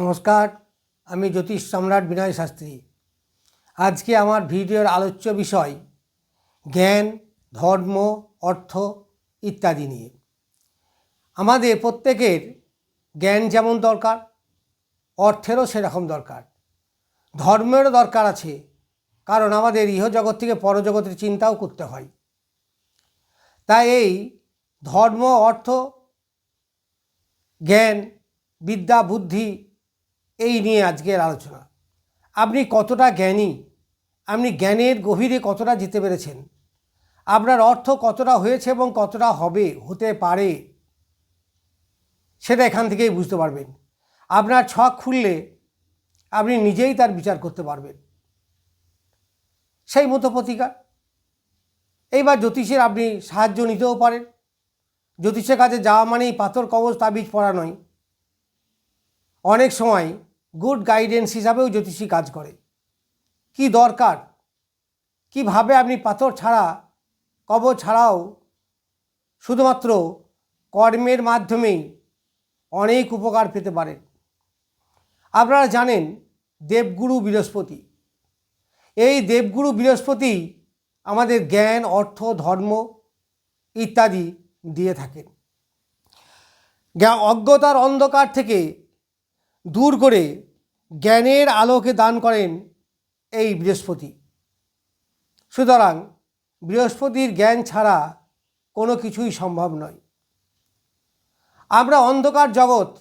নমস্কার, আমি জ্যোতিষ সম্রাট বিনয় শাস্ত্রী। আজকে আমার ভিডিওর আলোচ্য বিষয়, জ্ঞান, ধর্ম, অর্থ ইত্যাদি নিয়ে। আমাদের প্রত্যেকের জ্ঞান যেমন দরকার, অর্থেরও সেরকম দরকার। ধর্মেরও দরকার আছে, কারণ আমাদের ইহজগৎ থেকে পরজগতের চিন্তাও করতে হয়। তাই এই ধর্ম, অর্থ, জ্ঞান, বিদ্যা, বুদ্ধি এই নিয়ে আজকের আলোচনা। আপনি কতটা জ্ঞানী? আপনি জ্ঞানের গভীরে কতটা যেতে পেরেছেন? আপনার অর্থ কতটা হয়েছে এবং কতটা হবে, হতে পারে, সেটা এখান থেকেই বুঝতে পারবেন। আপনার ছক খুললে আপনি নিজেই তার বিচার করতে পারবেন। সেই মতো প্রতিকার এইবার জ্যোতিষের আপনি সাহায্য নিতেও পারেন। জ্যোতিষের কাছে যাওয়া মানেই পাথর কবচ তাবিজ পড়া নয়। অনেক সময় গুড গাইডেন্স হিসাবেও জ্যোতিষী কাজ করে। কি দরকার? কীভাবে আপনি পাথর ছাড়া কবচ ছাড়াও শুধুমাত্র কর্মের মাধ্যমেই অনেক উপকার পেতে পারেন? আপনারা জানেন দেবগুরু বৃহস্পতি। এই দেবগুরু বৃহস্পতি আমাদের জ্ঞান, অর্থ, ধর্ম ইত্যাদি দিয়ে থাকেন। অজ্ঞতার অন্ধকার থেকে দূর করে জ্ঞানের আলোকে দান করেন এই বৃহস্পতি। সুতরাং বৃহস্পতির জ্ঞান ছাড়া কোনো কিছুই সম্ভব নয়। আমরা অন্ধকার জগৎ,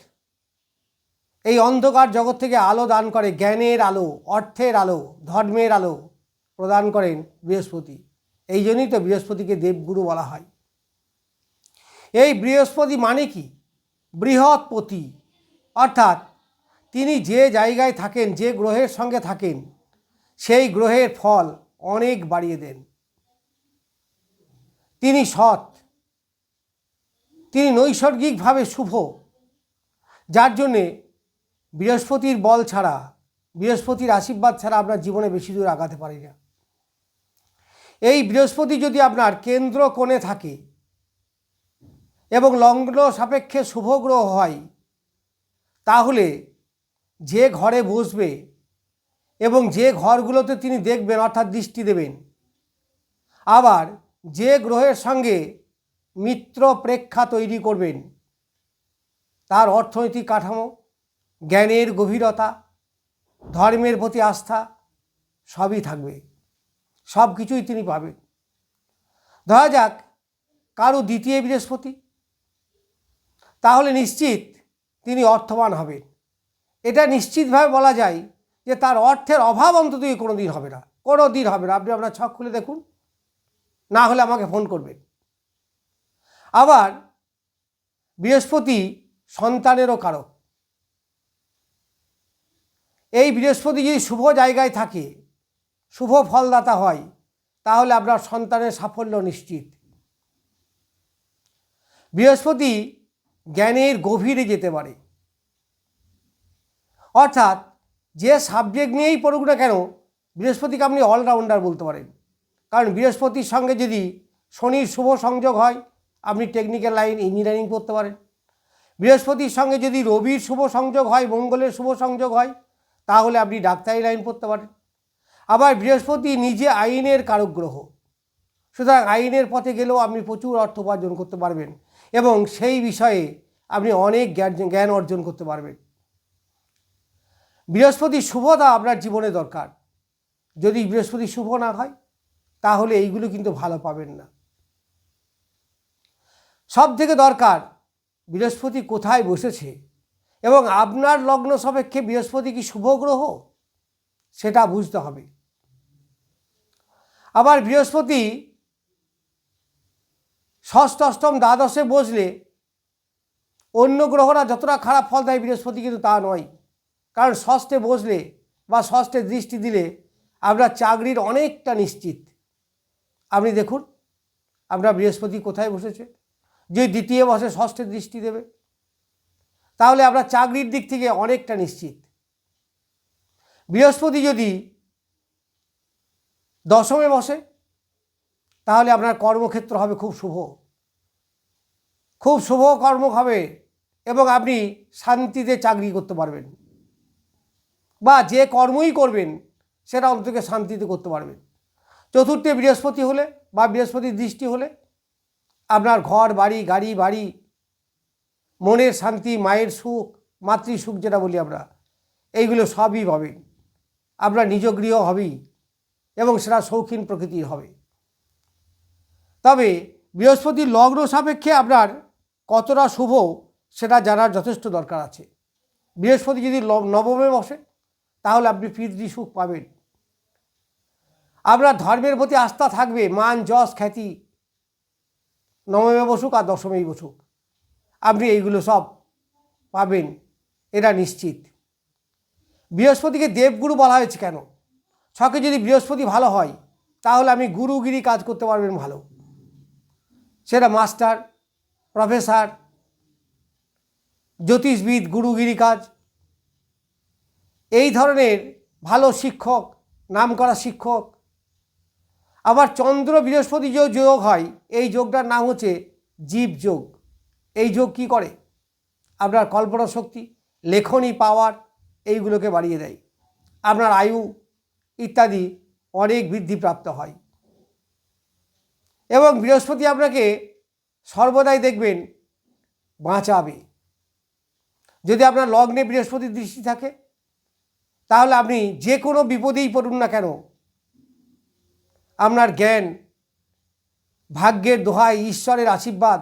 এই অন্ধকার জগৎ থেকে আলো দান করে জ্ঞানের আলো, অর্থের আলো, ধর্মের আলো প্রদান করেন বৃহস্পতি। এই জন্যই তো বৃহস্পতিকে দেবগুরু বলা হয়। এই বৃহস্পতি মানে কি? বৃহৎপতি, অর্থাৎ তিনি যে জায়গায় থাকেন, যে গ্রহের সঙ্গে থাকেন, সেই গ্রহের ফল অনেক বাড়িয়ে দেন। তিনি সৎ। তিনি নৈসর্গিকভাবে শুভ, যার জন্যে বৃহস্পতির বল ছাড়া, বৃহস্পতির আশীর্বাদ ছাড়া আপনার জীবনে বেশি দূর আগাতে পারি না। এই বৃহস্পতি যদি আপনার কেন্দ্র কোণে থাকে এবং লগ্ন সাপেক্ষে শুভ গ্রহ হয়, তাহলে যে ঘরে বসবে এবং যে ঘরগুলোতে তিনি দেখবেন, অর্থাৎ দৃষ্টি দেবেন, আবার যে গ্রহের সঙ্গে মিত্র প্রেক্ষা তৈরি করবেন, তার অর্থনৈতিক কাঠামো, জ্ঞানের গভীরতা, ধর্মের প্রতি আস্থা, সবই থাকবে। সব কিছুই তিনি পাবেন। ধরা যাক কারও দ্বিতীয় বৃহস্পতি, তাহলে নিশ্চিত তিনি অর্থবান হবেন। এটা নিশ্চিতভাবে বলা যায় যে তার অর্থের অভাব অন্তত কোনো দিন হবে না। কোনো দিন হবে না। আপনি আপনার ছক খুলে দেখুন। না হলে আমাকে ফোন করবেন। আবার বৃহস্পতি সন্তানেরও কারক। এই বৃহস্পতি যদি শুভ জায়গায় থাকে, শুভ ফলদাতা হয়, তাহলে আপনার সন্তানের সাফল্য নিশ্চিত। বৃহস্পতি জ্ঞানের গভীরে যেতে পারে। অর্থাৎ যে সাবজেক্ট নিয়েই পড়ুক না কেন, বৃহস্পতিকে আপনি অলরাউন্ডার বলতে পারেন। কারণ বৃহস্পতির সঙ্গে যদি শনির শুভ সংযোগ হয়, আপনি টেকনিক্যাল লাইন ইঞ্জিনিয়ারিং পড়তে পারেন। বৃহস্পতির সঙ্গে যদি রবির শুভ সংযোগ হয়, মঙ্গলের শুভ সংযোগ হয়, তাহলে আপনি ডাক্তারি লাইন পড়তে পারেন। আবার বৃহস্পতি নিজে আইনের কারক গ্রহ সুতরাং আইনের পথে গেলেও আপনি প্রচুর অর্থ উপার্জন করতে পারবেন এবং সেই বিষয়ে আপনি অনেক জ্ঞান জ্ঞান অর্জন করতে পারবেন। বৃহস্পতির শুভতা আপনার জীবনে দরকার। যদি বৃহস্পতি শুভ না হয়, তাহলে এইগুলো কিন্তু ভালো পাবেন না। সব থেকে দরকার, বৃহস্পতি কোথায় বসেছে এবং আপনার লগ্ন সাপেক্ষে বৃহস্পতি কি শুভ গ্রহ? সেটা বুঝতে হবে। আবার বৃহস্পতি ষষ্ঠ, অষ্টম, দ্বাদশে বসলে অন্য গ্রহরা যতটা খারাপ ফল দেয় বৃহস্পতি কিন্তু তা নয়। কারণ ষষ্ঠে বসলে বা ষষ্ঠে দৃষ্টি দিলে আপনার চাকরির অনেকটা নিশ্চিত। আপনি দেখুন আপনার বৃহস্পতি কোথায় বসেছে? যে দ্বিতীয় বসে ষষ্ঠে দৃষ্টি দেবে। তাহলে আপনার চাকরির দিক থেকে অনেকটা নিশ্চিত। বৃহস্পতি যদি দশমে বসে, তাহলে আপনার কর্মক্ষেত্র হবে খুব শুভ। খুব শুভ কর্ম হবে এবং আপনি শান্তিতে চাকরি করতে পারবেন। বা যে কর্মই করবেন, সেটা অন্তকে শান্তিতে করতে পারবেন। চতুর্থে বৃহস্পতি হলে বা বৃহস্পতির দৃষ্টি হলে আপনার ঘর, বাড়ি, গাড়ি, বাড়ি, মনের শান্তি, মায়ের সুখ মাতৃ সুখ যেটা বলি আমরা, এইগুলো সবই পাবেন আপনার নিজ গৃহ হবেই এবং সেটা শৌখিন প্রকৃতির হবে। তবে বৃহস্পতির লগ্ন সাপেক্ষে আপনার কতটা শুভ, সেটা জানার যথেষ্ট দরকার আছে। বৃহস্পতি যদি নবমে বসে তাহলে আপনি পিতৃ সুখ পাবেন। আপনার ধর্মের প্রতি আস্থা থাকবে, মান, যশ, খ্যাতি, নবমে বসুক আর দশমেই বসুক। আপনি এইগুলো সব পাবেন, এটা নিশ্চিত। বৃহস্পতিকে দেবগুরু বলা হয়েছে কেন? ছকে যদি বৃহস্পতি ভালো হয়, তাহলে আমি গুরুগিরি কাজ করতে পারবেন ভালো। সেটা মাস্টার, প্রফেসর, জ্যোতিষবিদ, গুরুগিরি কাজ। এই ধরনের ভালো শিক্ষক, নামকরা শিক্ষক। আবার চন্দ্র বৃহস্পতি যে যোগ হয়। এই যোগটার নাম হচ্ছে জীব যোগ। এই যোগ কি করে? আপনার কল্পনা শক্তি, লেখনী পাওয়ার, এইগুলোকে বাড়িয়ে দেয়। আপনার আয়ু ইত্যাদি অনেক বৃদ্ধিপ্রাপ্ত হয়। এবং বৃহস্পতি আপনাকে সর্বদাই দেখবেন বাঁচাবে। যদি আপনার লগ্নে বৃহস্পতির দৃষ্টি থাকে তাহলে আপনি যে কোনো বিপদেই পড়ুন না কেন? আপনার জ্ঞান, ভাগ্যের দোহাই ঈশ্বরের আশীর্বাদ,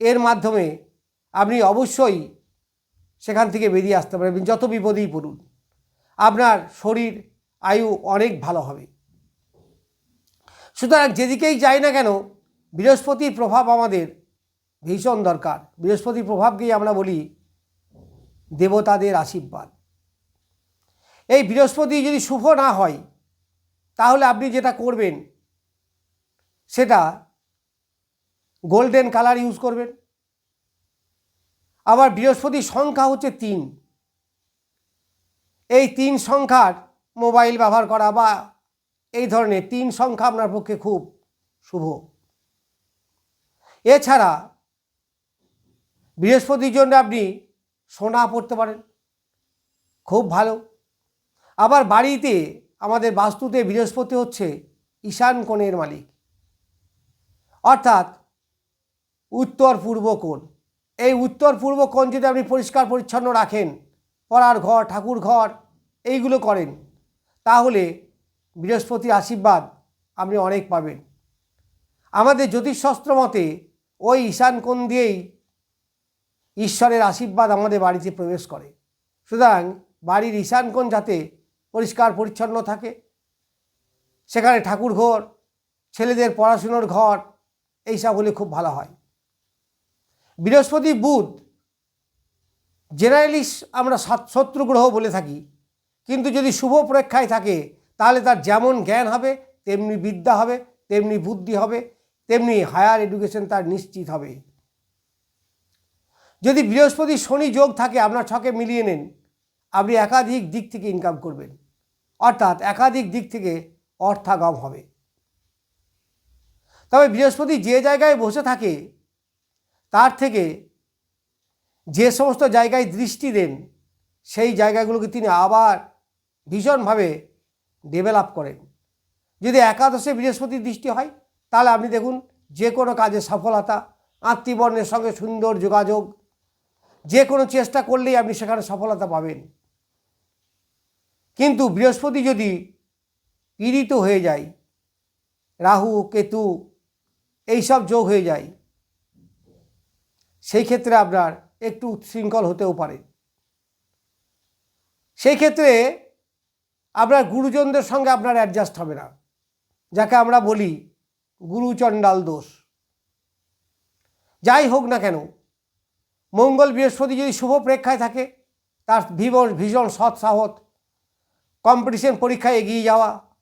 এর মাধ্যমে আপনি অবশ্যই সেখান থেকে বেরিয়ে আসতে পারবেন। যত বিপদেই পড়ুন, আপনার শরীর, আয়ু অনেক ভালো হবে। সুতরাং যেদিকেই যাই না কেন, বৃহস্পতির প্রভাব আমাদের ভীষণ দরকার। বৃহস্পতির প্রভাবকেই আমরা বলি দেবতাদের আশীর্বাদ। এই বৃহস্পতি যদি শুভ না হয়, তাহলে আপনি যেটা করবেন, সেটা গোল্ডেন কালার ইউজ করবেন। আবার বৃহস্পতির সংখ্যা হচ্ছে তিন। এই তিন সংখ্যার মোবাইল ব্যবহার করা বা এই ধরনের তিন সংখ্যা আপনার পক্ষে খুব শুভ। এছাড়া বৃহস্পতির জন্য আপনি সোনা পড়তে পারেন, খুব ভালো। আবার বাড়িতে আমাদের বাস্তুতে বৃহস্পতি হচ্ছে ঈশান কোণের মালিক। অর্থাৎ উত্তর পূর্ব কোণ। এই উত্তর পূর্ব কোণ যদি আপনি পরিষ্কার পরিচ্ছন্ন রাখেন, পড়ার ঘর, ঠাকুর ঘর, এইগুলো করেন, তাহলে বৃহস্পতির আশীর্বাদ আপনি অনেক পাবেন। আমাদের জ্যোতিষশাস্ত্র মতে ওই ঈশান কোণ দিয়েই ঈশ্বরের আশীর্বাদ আমাদের বাড়িতে প্রবেশ করে। সুতরাং বাড়ির ঈশান কোণ যাতে পরিষ্কার পরিচ্ছন্ন থাকে। সেখানে ঠাকুর ঘর, ছেলেদের পড়াশুনোর ঘর এইসব হলে খুব ভালো হয়। বৃহস্পতি, বুধ জেনারেলি আমরা শত্রু গ্রহ বলে থাকি। কিন্তু যদি শুভ প্রেক্ষায় থাকে, তাহলে তার যেমন জ্ঞান হবে, তেমনি বিদ্যা হবে, তেমনি বুদ্ধি হবে, তেমনি হায়ার এডুকেশন তার নিশ্চিত হবে। যদি বৃহস্পতি, শনি যোগ থাকে, আপনার ছকে মিলিয়ে নেন। আপনি একাধিক দিক থেকে ইনকাম করবেন। অর্থাৎ একাধিক দিক থেকে অর্থাগম হবে। তবে বৃহস্পতি যে জায়গায় বসে থাকে, তার থেকে যে সমস্ত জায়গায় দৃষ্টি দেন, সেই জায়গাগুলোকে তিনি আবার ভীষণভাবে ডেভেলপ করেন। যদি একাদশে বৃহস্পতির দৃষ্টি হয়, তাহলে আপনি দেখুন যে কোনো কাজে সফলতা আত্মীবর্ণের সঙ্গে সুন্দর যোগাযোগ, যে কোনো চেষ্টা করলেই আপনি সেখানে সফলতা পাবেন। কিন্তু বৃহস্পতি যদি পীড়িত হয়ে যায়, রাহু, কেতু, এইসব যোগ হয়ে যায়, সেই ক্ষেত্রে আপনার একটু উচ্ছৃঙ্খল হতেও পারে। সেই ক্ষেত্রে আপনার গুরুজনদের সঙ্গে আপনার অ্যাডজাস্ট হবে না। যাকে আমরা বলি গুরুচণ্ডাল দোষ। যাই হোক না কেন, মঙ্গল বৃহস্পতি যদি শুভ প্রেক্ষায় থাকে, তার ভীষণ ভীষণ সৎ সাহস কম্পিটিশন পরীক্ষায় এগিয়ে যাওয়া,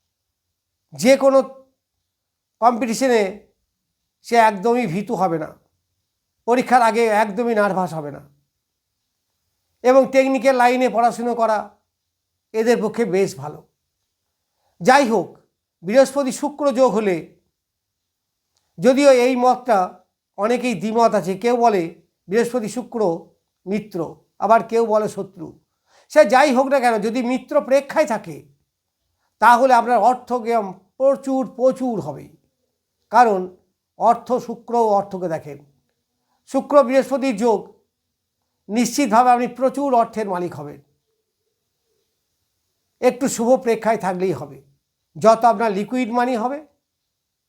যে কোনো কম্পিটিশনে সে একদমই ভীতু হবে না। পরীক্ষার আগে একদমই নার্ভাস হবে না। এবং টেকনিক্যাল লাইনে পড়াশুনো করা এদের পক্ষে বেশ ভালো। যাই হোক, বৃহস্পতি শুক্র যোগ হলে যদিও এই মতটা অনেকেই দ্বিমত আছে, কেউ বলে বৃহস্পতি শুক্র মিত্র, আবার কেউ বলে শত্রু। সে যাই হোক না কেন, যদি মিত্র প্রেক্ষায় থাকে, তাহলে আপনার অর্থজ্ঞান প্রচুর প্রচুর হবে। কারণ অর্থ শুক্র ও অর্থকে দেখেন। শুক্র বৃহস্পতির যোগ, নিশ্চিতভাবে আপনি প্রচুর অর্থের মালিক হবেন। একটু শুভ প্রেক্ষায় থাকলেই হবে। যত আপনার লিকুইড মানি হবে,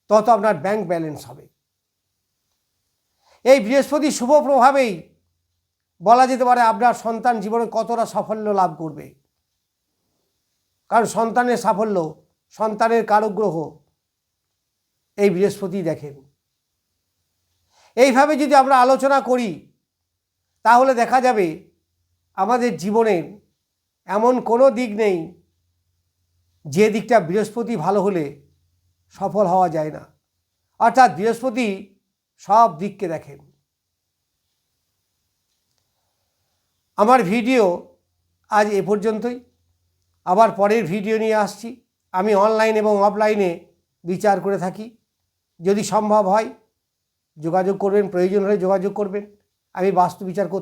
তত আপনার ব্যাংক ব্যালেন্স হবে। এই বৃহস্পতি শুভ প্রভাবেই বলা যেতে পারে আপনার সন্তান জীবনে কতটা সাফল্য লাভ করবে। কারণ সন্তানের সাফল্য, সন্তানের কারগ্রহ এই বৃহস্পতি দেখেন। এইভাবে যদি আমরা আলোচনা করি, তাহলে দেখা যাবে আমাদের জীবনের এমন কোনো দিক নেই যে দিকটা বৃহস্পতি ভালো হলে সফল হওয়া যায় না। অর্থাৎ বৃহস্পতি সব দিককে দেখেন। আমার ভিডিও আজ এ পর্যন্তই। আবার পরের ভিডিও নিয়ে আসছি। আমি অনলাইন এবং অফলাইনে বিচার করে থাকি। যদি সম্ভব হয়, যোগাযোগ করবেন, প্রয়োজন হলে যোগাযোগ করবেন। আমি বাস্তু বিচার করতে